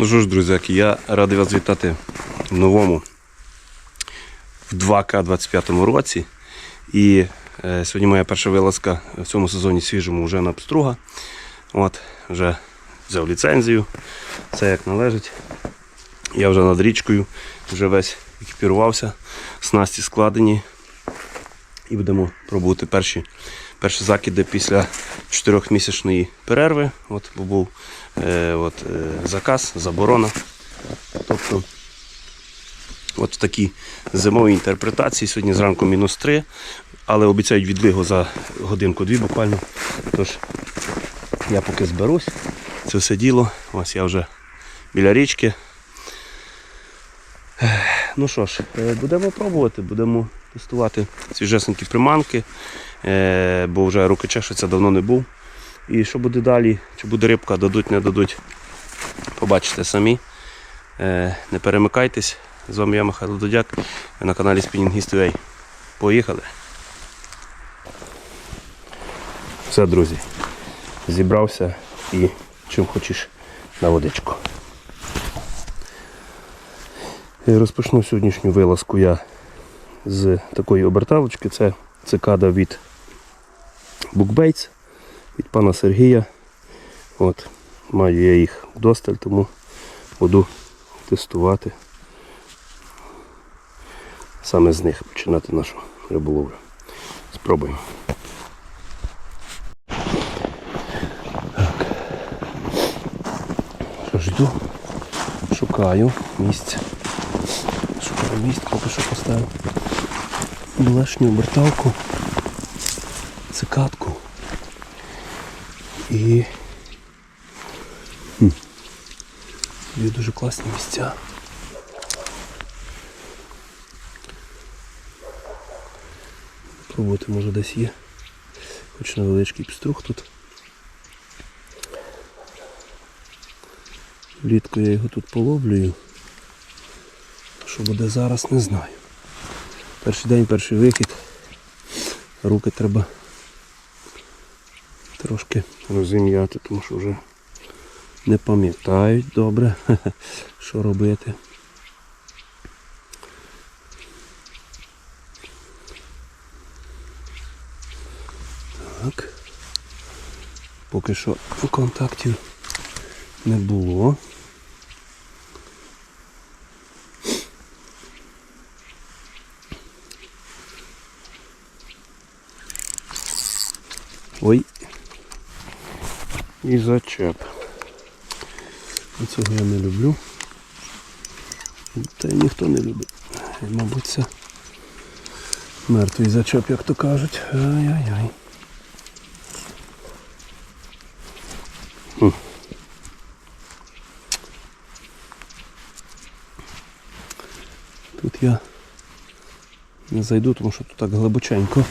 Ну що ж, друзяки, я радий вас вітати в новому в 2К25 році. І е, сьогодні моя перша вилазка в цьому сезоні свіжому вже на пструга. От, вже взяв ліцензію, все як належить. Я вже над річкою, вже весь екіпірувався, снасті складені. І будемо пробувати перші, перші закиди після 4-місячної перерви. От, був е, от, е, заказ, заборона. Тобто от в такій зимовій інтерпретації. Сьогодні зранку мінус 3, але обіцяють відлигу за годинку-дві буквально. Тож я поки зберусь, це все діло. Ось я вже біля річки. Ну що ж, е, будемо пробувати, будемо тестувати свіжесенькі приманки, е, бо вже руки чешуться, давно не був. І що буде далі, чи буде рибка, дадуть, не дадуть, побачите самі. Е, Не перемикайтесь. З вами я Михайло Додяк, ви на каналі Spinningist UA. Поїхали. Все, друзі. Зібрався і чим хочеш на водичку. Розпочну сьогоднішню вилазку я з такої оберталочки. Це цикада від Bookbaits, від пана Сергія. От, маю я їх вдосталь, тому буду тестувати саме з них починати нашу риболовлю. Спробуємо. Так. Що ж йду? Шукаю місце. Шукаю поки що поставив блешню оберталку, цикатку і хм, є дуже класні місця. Пробувати може десь є. Хоч невеличкий пструх тут. Влітку я його тут половлюю. Що буде зараз, не знаю. Перший день, перший вихід. Руки треба трошки розім'яти, тому що вже не пам'ятають добре, що робити. Так. Поки що контактів не було. Ой. І зачеп. Цього я не люблю. Та й ніхто не любить. І, Мабуть, це мертвий зачеп, як то кажуть. Ай-яй-яй. Тут я Не зайду, тому що тут так глибоченько.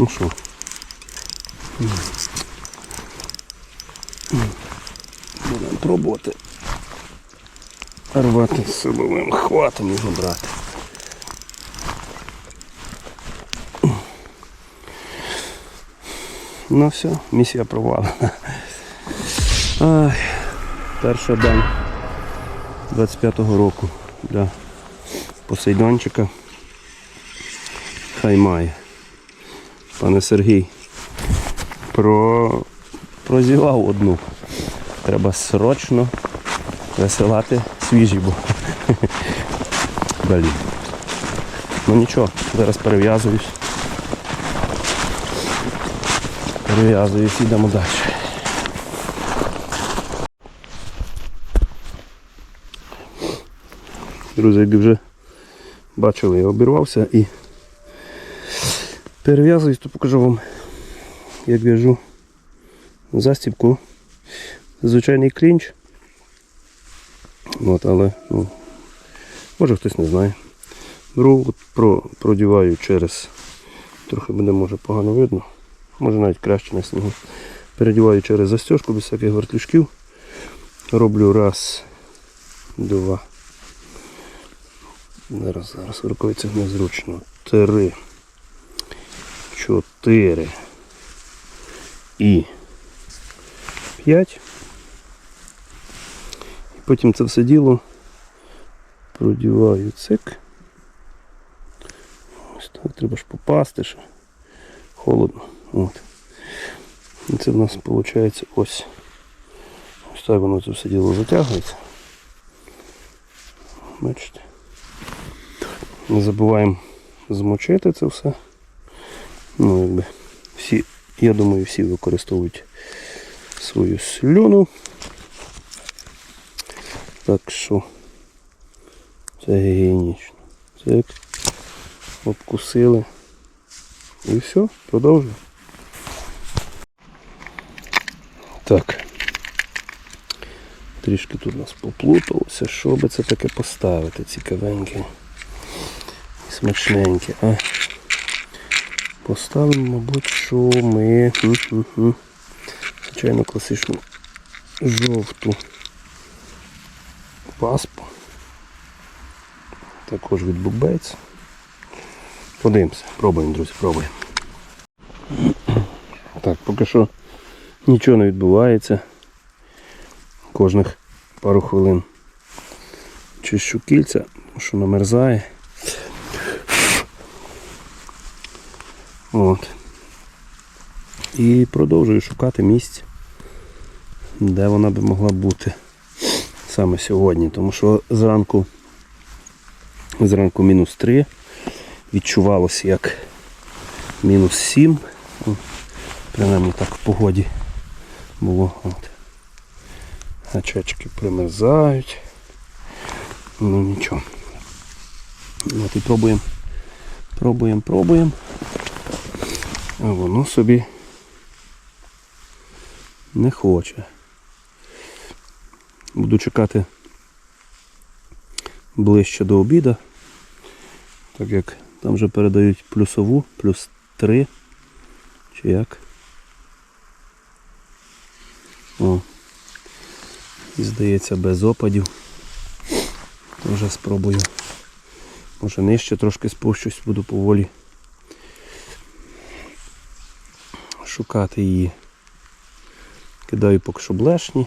Ну що? Будемо пробувати рвати з силовим хватом його брати. Ну все, місія провалена. Ай, перший день 25-го року для Посейдончика. Хай має. Пане Сергій. Про... Прозівав одну. Треба срочно висилати свіжі, бо Блін. Ну нічого, зараз перев'язуюсь. Перев'язуюсь, йдемо далі. Друзі, як вже бачили, я обірвався і перев'язуюсь, то покажу вам, як в'яжу застібку. Звичайний клінч. От, але ну, може хтось не знає. Беру, про, продіваю через, трохи буде може погано видно, може навіть краще на снігу. Передіваю через застежку без всяких вертлюжків. Роблю раз, два. Зараз, зараз рукавицях незручно. Три. Чотири. І п'ять. І потім це все діло продіваю цик. Ось так треба ж попасти, що холодно. От. І це в нас виходить ось. Ось так воно це все діло затягується. Бачите. Не забуваємо змочити це все. Ну, якби всі, я думаю, всі використовують свою слюну. Так що це гігієнічно. Це обкусили. І все, продовжуємо. Так. Трішки тут у нас поплуталося. Що би це таке поставити, цікавеньке смачненьке, а? Поставимо, мабуть, що ми. Звичайно, класичну жовту паспу. Також від букбейтс. Подивимося, пробуємо, друзі, пробуємо. Так, поки що нічого не відбувається. Кожних пару хвилин чищу кільця, тому що намерзає. От. І продовжую шукати місце, де вона би могла бути саме сьогодні. Тому що зранку, зранку мінус 3, відчувалося як мінус 7. Ну, Принаймні так в погоді було. От. Гачечки примерзають. Ну нічого. От і пробуємо. Пробуємо, пробуємо. А воно собі не хоче. Буду чекати ближче до обіду, так як там вже передають плюсову, плюс 3. Чи як? О. І здається без опадів. Вже спробую. Може нижче трошки спущусь, буду поволі шукати її. Кидаю поки що блешні.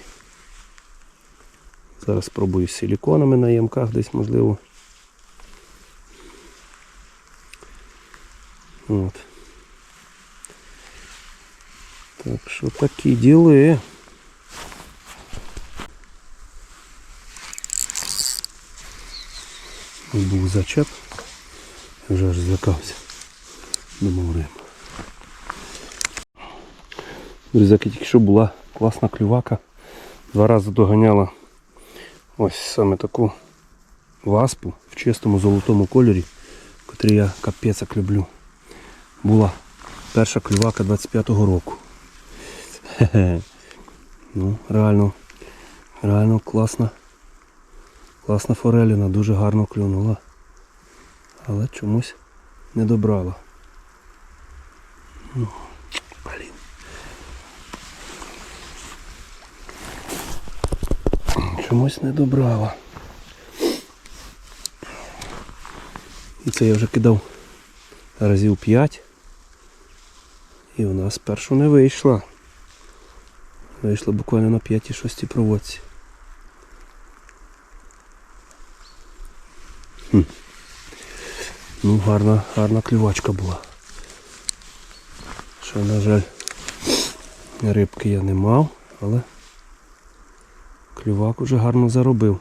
Зараз спробую з силіконами на ямках десь можливо. От. Так що такі діли. Був зачеп. Я вже аж злякався. Думав. Друзяки, тільки що була класна клювака. Два рази доганяла ось саме таку васпу в чистому золотому кольорі, котрий я капець як люблю. Була перша клювака 25-го року. Хе-хе. Ну, реально, реально класна Класна фореліна, дуже гарно клюнула. Але чомусь не добрала. Ну, блін. Чомусь не добрала. І це я вже кидав разів 5. І у нас першу не вийшла. Вийшла буквально на 5-6 проводці. Хм. Ну, гарна, гарна клювачка була. Ще, на жаль, рибки я не мав, але клювак уже гарно заробив.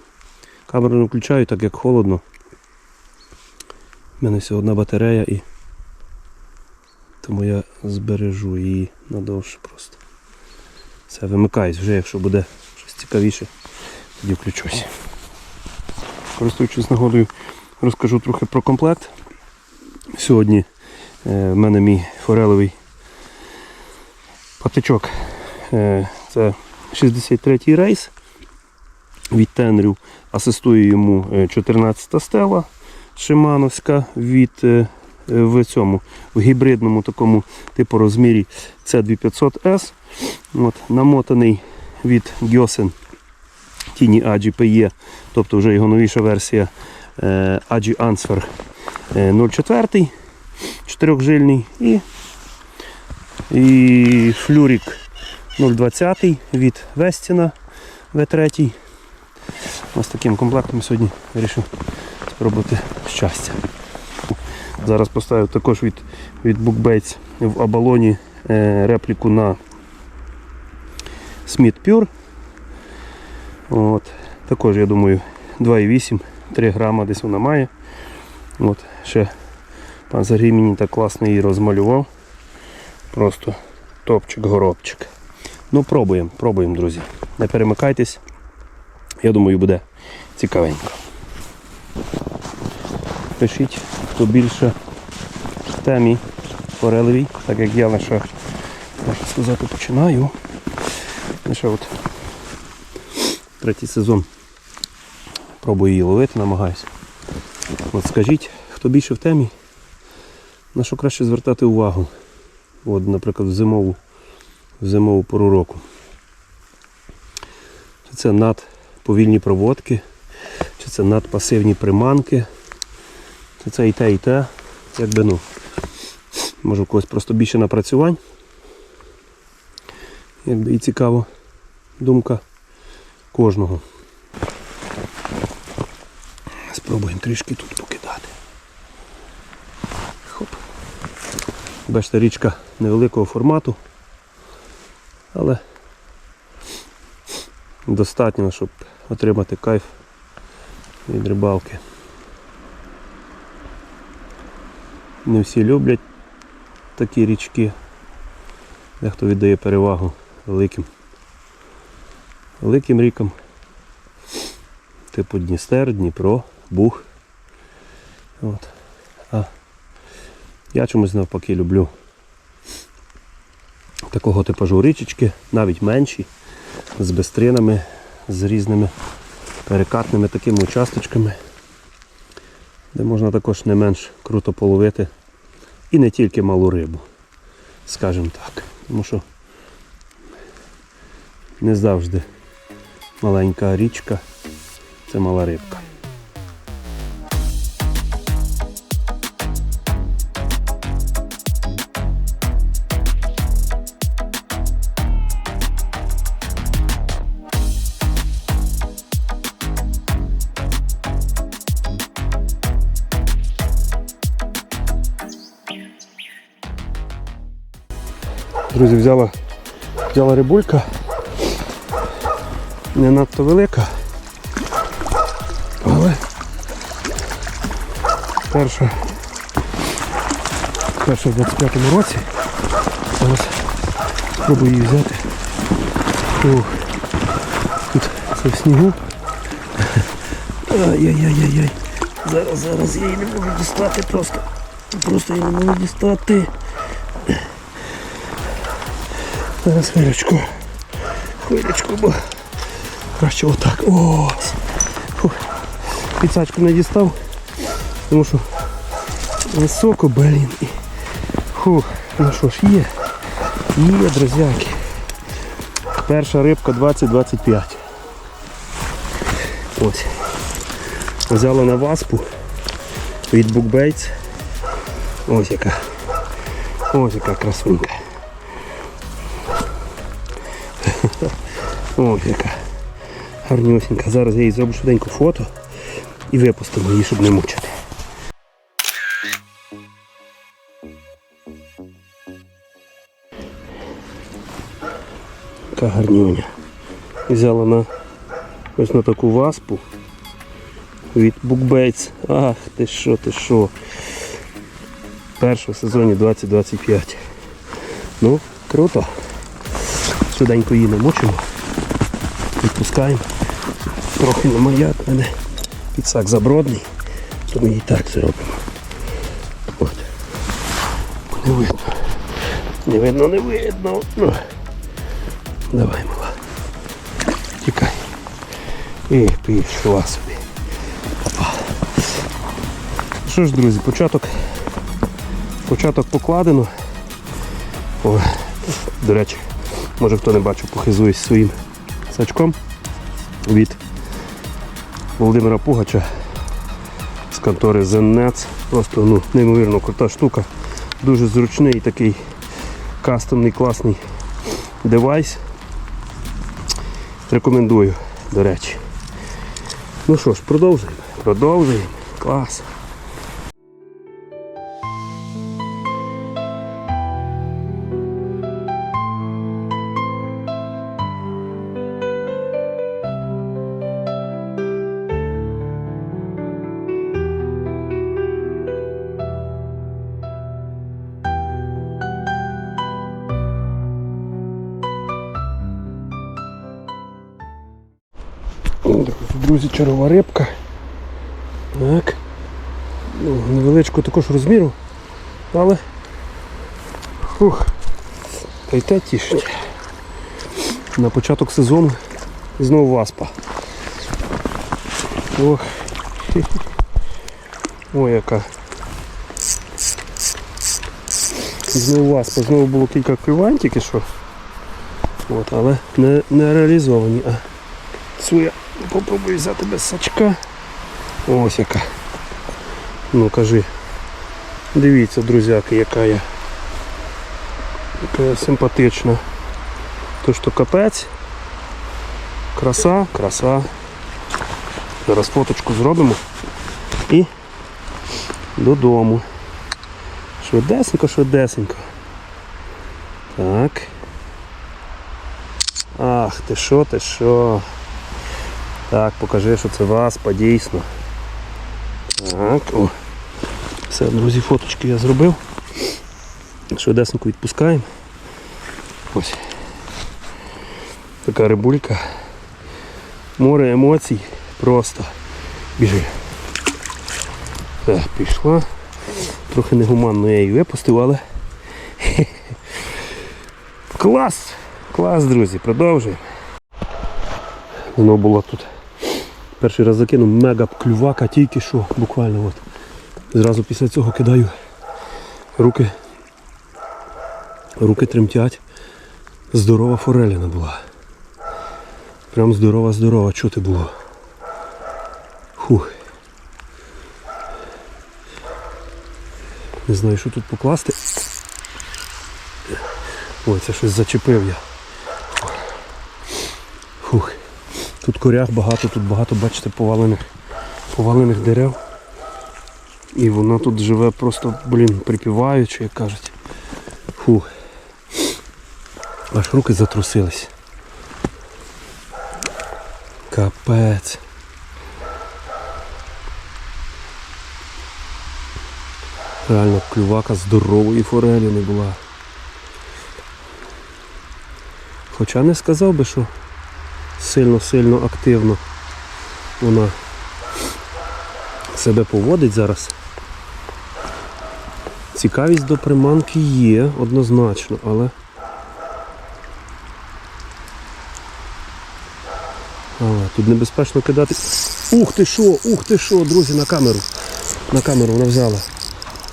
Камеру не включаю, так як холодно. У мене всього одна батарея і тому я збережу її надовше просто. Це вимикаюсь вже, якщо буде щось цікавіше, тоді включусь. Користуючись нагодою, розкажу трохи про комплект. Сьогодні е, в мене мій форелевий патичок. Е, це 63-й рейс від тенрів. Асистує йому е, 14 стела Шимановська від е, в цьому в гібридному такому типу розмірі це 2500S. От, намотаний від Gyosen Tini Agi PE, тобто вже його новіша версія е, Answer е, 04, 4жильний і, і флюрик 020 від Вестіна V3. Ось таким комплектом сьогодні вирішив спробувати щастя. Зараз поставив також від, від Bookbaits в оболоні е, репліку на Smith Pure. От. Також, я думаю, 2,8, 3 грама десь вона має. От. Ще пан Сергій мені так класно її розмалював. Просто топчик-горобчик. Ну, пробуємо, пробуємо, друзі. Не перемикайтесь. Я думаю, буде цікавенько. Пишіть, хто більше в темі форелевій, так як я лише, можна сказати, починаю. Лише от третій сезон пробую її ловити, намагаюся. От скажіть, хто більше в темі, на що краще звертати увагу. От, наприклад, в зимову, в зимову пору року. Це надповільні проводки, це надпасивні приманки. Чи це і те, і те. Якби ну. Може у когось просто більше напрацювань. Якби і цікаво думка кожного. Спробуємо трішки тут покидати. Хоп. Бачите, річка невеликого формату, але достатньо, щоб отримати кайф від рибалки. Не всі люблять такі річки. Дехто віддає перевагу великим великим рікам. Типу Дністер, Дніпро, Буг. От. А я чомусь навпаки люблю такого типажу річечки, навіть менші, з бестринами, з різними перекатними такими участочками, де можна також не менш круто половити і не тільки малу рибу, скажімо так. Тому що не завжди маленька річка це мала рибка. Друзі, взяла, взяла рибулька. Не надто велика. Але перша, перша в 25-му році. Зараз спробую її взяти. Ух. Тут це в снігу. Ай-яй-яй-яй-яй. Зараз, зараз я її не можу дістати просто. Просто її не можу дістати. Зараз хвилечку. Хвилечку, бо краще отак. Ось. Фу. Підсачку не дістав, тому що високо, блін. І... Фух, ну що ж, є. Є, друзяки. Перша рибка 20-25. Ось. Взяла на васпу від Букбейтс. Ось яка. Ось яка красунька. Ось яка. Гарнюсінька. Зараз я їй зроблю швиденько фото і випустимо її, щоб не мучити. Така гарнюня. Взяла на ось на таку васпу від Букбейтс. Ах, ти що, ти що. Перша в сезоні 2025. Ну, круто. Швиденько її намочимо. Відпускаємо. Трохи намаяк в мене підсак забродний, то ми її так зробимо. От. Не видно. Не видно, не видно. Ну. Давай, мала. Тікай. І пішла собі. Що ж, друзі, початок. Початок покладено. О, до речі, може хто не бачив, похизуюсь своїм сачком від Володимира Пугача з контори Zennet. Просто ну, неймовірно крута штука. Дуже зручний такий кастомний класний девайс. Рекомендую, до речі. Ну що ж, продовжуємо. Продовжуємо. Клас. Чарова рибка. Так. Ну, невеличкого також розміру, але фух, та й те тішить. На початок сезону знову васпа. Ох. Ой, яка. Знову васпа, знову було кілька клювань що. От, але не, не реалізовані. А цю я попробую взяти без сачка. Ось яка. Ну кажи. Дивіться, друзяки, яка я. Яка я симпатична. То що капець. Краса, краса. Зараз фоточку зробимо і додому. Швидесенько, швидесенько. Так. Ах, ти що, ти що? Так, покажи, що це васпа, дійсно. Так, о. Все, друзі, фоточки я зробив. Швидесенько відпускаємо. Ось. Така рибулька. Море емоцій. Просто. Біжи. Так, пішла. Трохи негуманно я її випустив, але. Клас! Клас, друзі, продовжуємо. Воно було тут. Перший раз закинув мега клювака, тільки що, буквально от. Зразу після цього кидаю. Руки. Руки тремтять. Здорова фореліна була. Прям здорова, здорова, чути було. Фух. Не знаю, що тут покласти. Ой, це щось зачепив я. Фух. Тут корях багато, тут багато, бачите, повалених, повалених дерев. І вона тут живе просто, блін, припіваючи, як кажуть. Фу. Аж руки затрусились. Капець. Реально клювака здорової форелі не була. Хоча не сказав би, що сильно-сильно активно вона себе поводить зараз. Цікавість до приманки є однозначно, але А, тут небезпечно кидати. Ух ти що, ух ти що, друзі, на камеру. На камеру вона взяла.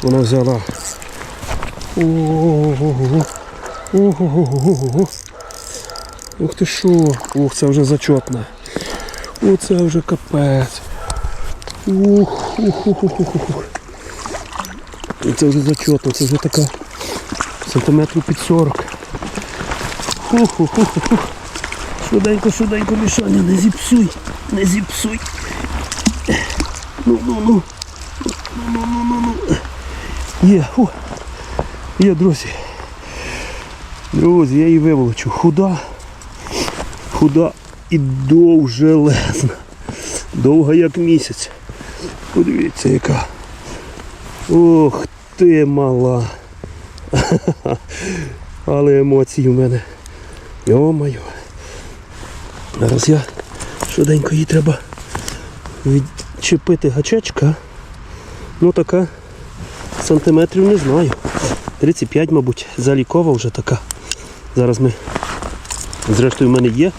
Вона взяла. Ого-го-го. Ого-го-го-го. Ух ти що. Ух, це вже зачетно. Оце вже капець. Ух, ух, ух, ух, ух, ух. Це вже зачетно, це вже така сантиметрів під 40. Ух, ух, ух, ух, ух. Швиденько, швиденько, Мішаня, не зіпсуй, не зіпсуй. Ну, ну, ну. Ну, ну, ну, ну, ну. Є, фу. Є, друзі. Друзі, я її виволочу. Худа. Худа і довжелезна. Довга як місяць. Подивіться, яка. Ох ти мала. Але емоції в мене. Йо-моє. Зараз я швиденько її треба відчепити гачечка. Ну така сантиметрів не знаю. 35, мабуть, залікова вже така. Зараз ми. Зрештою в мене є.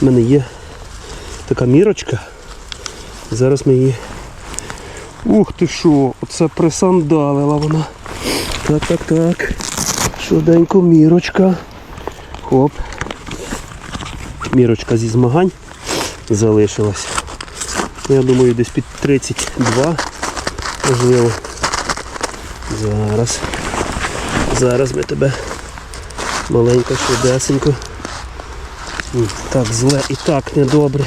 В мене є така мірочка. Зараз ми її. Ух ти що, оце присандалила вона. Так, так, так. Швиденько мірочка. Хоп. Мірочка зі змагань залишилась. Я думаю, десь під 32. Можливо. Зараз. Зараз ми тебе маленько, швидесенько. Так, зле і так недобре.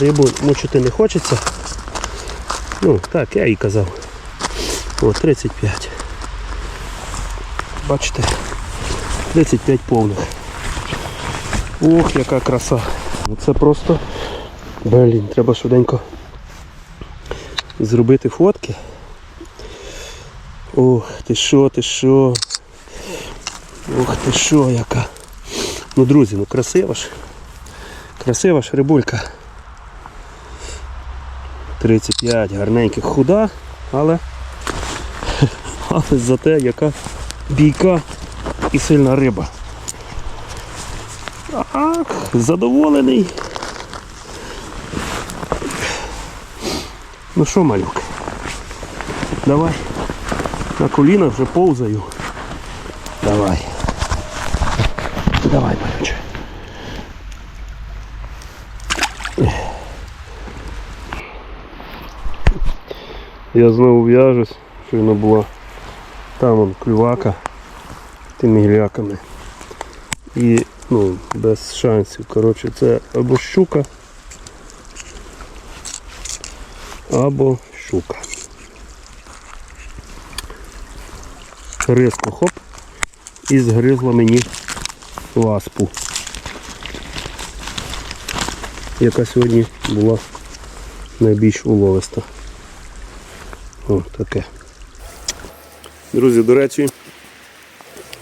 Рибу мучити не хочеться. Ну, так, я і казав. О, 35. Бачите? 35 повних. Ох, яка краса. Ну, Це просто, блін, треба швиденько зробити фотки. Ох, ти що, ти що. Ох ти що, яка. Ну, друзі, ну красива ж. Красива ж рибулька. 35 гарненьких худа, але, але зате яка бійка і сильна риба. Так, задоволений. Ну що, малюк? Давай. На колінах вже повзаю. Давай, Я знову в'яжусь, щойно була там он клювака тими гіляками. І ну, без шансів. Коротше, це або щука, або щука. Різко хоп і згризла мені ласпу. Яка сьогодні була найбільш уловиста. О, таке. Друзі, до речі,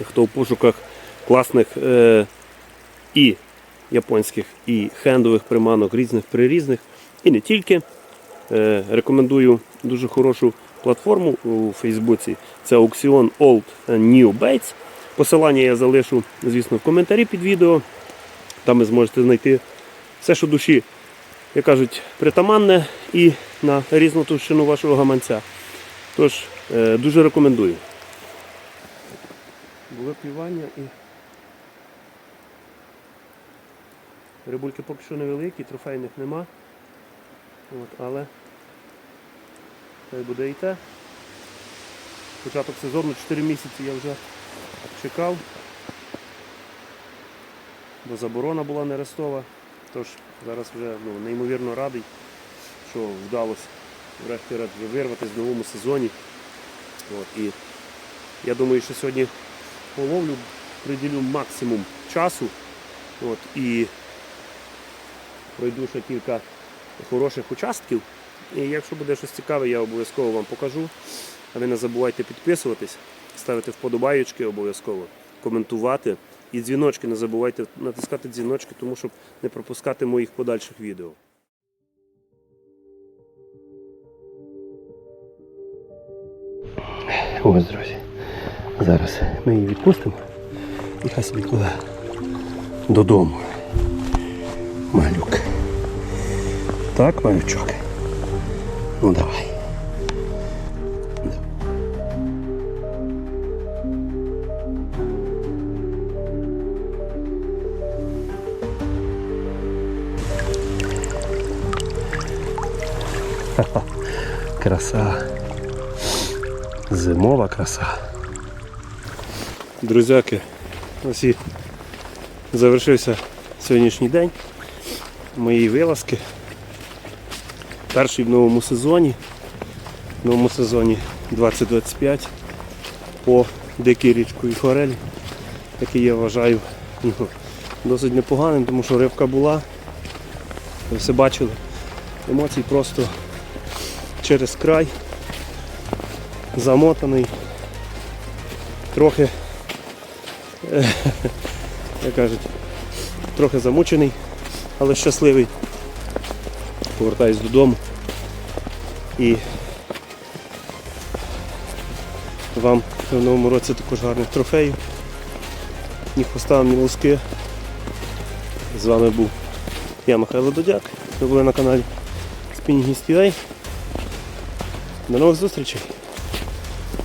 хто в пошуках класних е, і японських, і хендових приманок, різних прирізних, і не тільки. Е, рекомендую дуже хорошу платформу у Фейсбуці. Це аукціон Old New Baits. Посилання я залишу, звісно, в коментарі під відео. Там ви зможете знайти все, що душі, як кажуть, притаманне і на різну товщину вашого гаманця. Тож, е, дуже рекомендую. Були плювання і рибульки поки що невеликі, трофейних нема. От, але хай буде і те. Початок сезону 4 місяці я вже чекав, бо заборона була нерестова. Тож зараз вже ну, неймовірно радий, що вдалося врешті-решт вирватися в новому сезоні. От, і я думаю, що сьогодні половлю приділю максимум часу. От, і пройду ще кілька хороших участків. І якщо буде щось цікаве, я обов'язково вам покажу. А ви не забувайте підписуватись, ставити вподобайочки обов'язково, коментувати. І дзвіночки не забувайте натискати дзвіночки, тому щоб не пропускати моїх подальших відео. Ось, друзі. Зараз ми її відпустимо і хай собі пливе додому. малюк. Так, малючок. Ну давай. Краса. Зимова краса. Друзяки, ось і завершився сьогоднішній день моєї вилазки. Перший в новому сезоні. В новому сезоні 2025 по дикій річку і форелі, який я вважаю ну, досить непоганим, тому що рибка була. Ви все бачили. Емоцій просто через край, замотаний, трохи, як кажуть, трохи замучений, але щасливий. Повертаюсь додому і вам в новому році також гарних трофеїв. Ні хвоста, ні луски. З вами був я, Михайло Додяк. Ви були на каналі Spinning До нових зустрічей.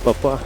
Па-па.